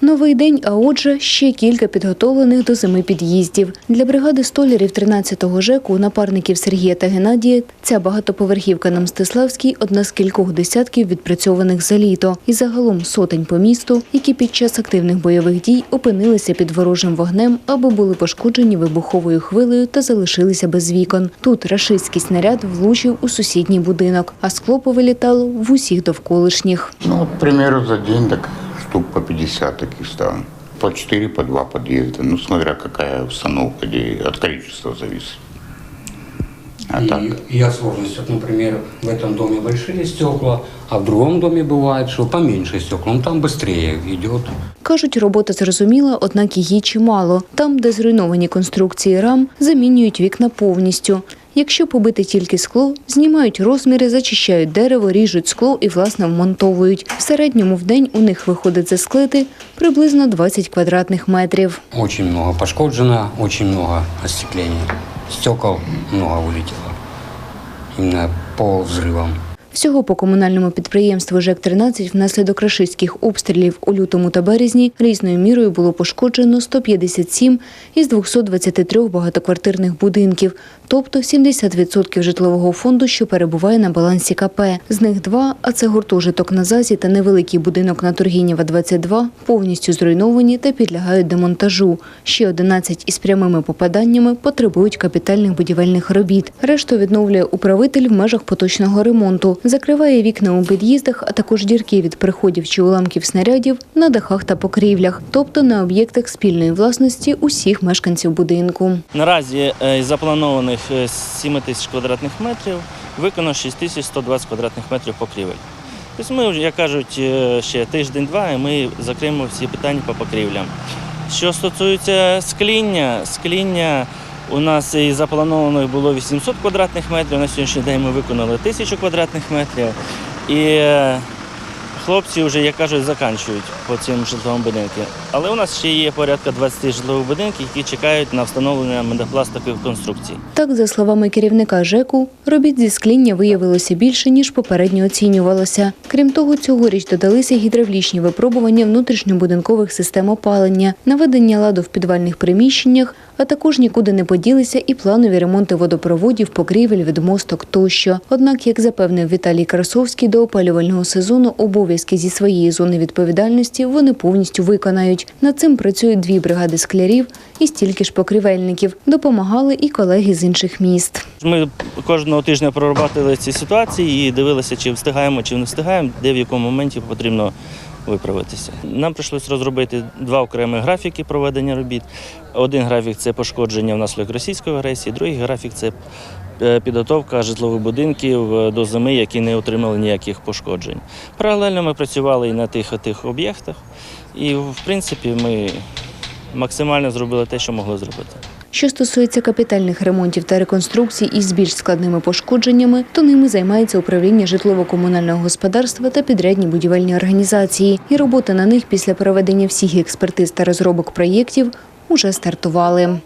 Новий день, а отже, ще кілька підготовлених до зими під'їздів. Для бригади столярів 13-го ЖЕКу, напарників Сергія та Геннадія, ця багатоповерхівка на Мстиславській – одна з кількох десятків відпрацьованих за літо. І загалом сотень по місту, які під час активних бойових дій опинилися під ворожим вогнем або були пошкоджені вибуховою хвилею та залишилися без вікон. Тут рашистський снаряд влучив у сусідній будинок, а скло повилітало в усіх довколишніх. Ну, вот, примеру, за день так штук по 50 таких ставим. По 4, по 2 подъезда. Ну, смотря какая установка, где от количества зависит. А и, так, и от сложности. Вот, например, в этом доме большие стекла, а в другом доме бывает, что поменьше стекла. Ну, там быстрее идет. Кажуть, робота зрозуміла, однак її чимало. Там, де зруйновані конструкції рам, замінюють вікна повністю. Якщо побити тільки скло, знімають розміри, зачищають дерево, ріжуть скло і, власне, вмонтовують. В середньому в день у них виходить засклити приблизно 20 квадратних метрів. Очень много пошкоджено, очень много остеклення. Стекол много вилетіло. Іменно по взрывам. Всього по комунальному підприємству ЖЕК-13 внаслідок рашистських обстрілів у лютому та березні різною мірою було пошкоджено 157 із 223 багатоквартирних будинків, тобто 70% житлового фонду, що перебуває на балансі КП. З них два, а це гуртожиток на ЗАЗі та невеликий будинок на Тургенєва 22, повністю зруйновані та підлягають демонтажу. Ще 11 із прямими попаданнями потребують капітальних будівельних робіт. Решту відновлює управитель в межах поточного ремонту. Закриває вікна у під'їздах, а також дірки від приходів чи уламків снарядів на дахах та покрівлях, тобто на об'єктах спільної власності усіх мешканців будинку. Наразі е, запланованих е, 7 тисяч квадратних метрів виконано 6 тисяч 120 квадратних метрів покрівель. Тобто ми, як кажуть, е, ще тиждень-два і ми закриємо всі питання по покрівлям. Що стосується скління, скління у нас і заплановано було 800 квадратних метрів. На сьогоднішній день ми виконали 1000 квадратних метрів. І хлопці вже, як кажуть, заканчують по цим житловим будинкам. Але у нас ще є порядка 20 житлових будинків, які чекають на встановлення медопластикових конструкцій. Так, за словами керівника ЖЕКу, робіт зі скління виявилося більше, ніж попередньо оцінювалося. Крім того, цьогоріч додалися гідравлічні випробування внутрішньобудинкових систем опалення, наведення ладу в підвальних приміщеннях, а також нікуди не поділися і планові ремонти водопроводів, покрівель, відмосток тощо. Однак, як запевнив Віталій Красовський, до опалювального сезону обов'язки зі своєї зони відповідальності вони повністю виконають. Над цим працюють дві бригади склярів і стільки ж покривельників. Допомагали і колеги з інших міст. Ми кожного тижня прорабатували ці ситуації і дивилися, чи встигаємо, чи не встигаємо, де в якому моменті потрібно виправитися. Нам прийшлося розробити два окремі графіки проведення робіт. Один графік це пошкодження внаслідок російської агресії, другий графік це е, підготовка житлових будинків е, до зими, які не отримали ніяких пошкоджень. Паралельно ми працювали і на тих, тих об'єктах, і в принципі ми максимально зробили те, що могли зробити. Що стосується капітальних ремонтів та реконструкцій із більш складними пошкодженнями, то ними займається управління житлово-комунального господарства та підрядні будівельні організації. І роботи на них після проведення всіх експертиз та розробок проєктів уже стартували.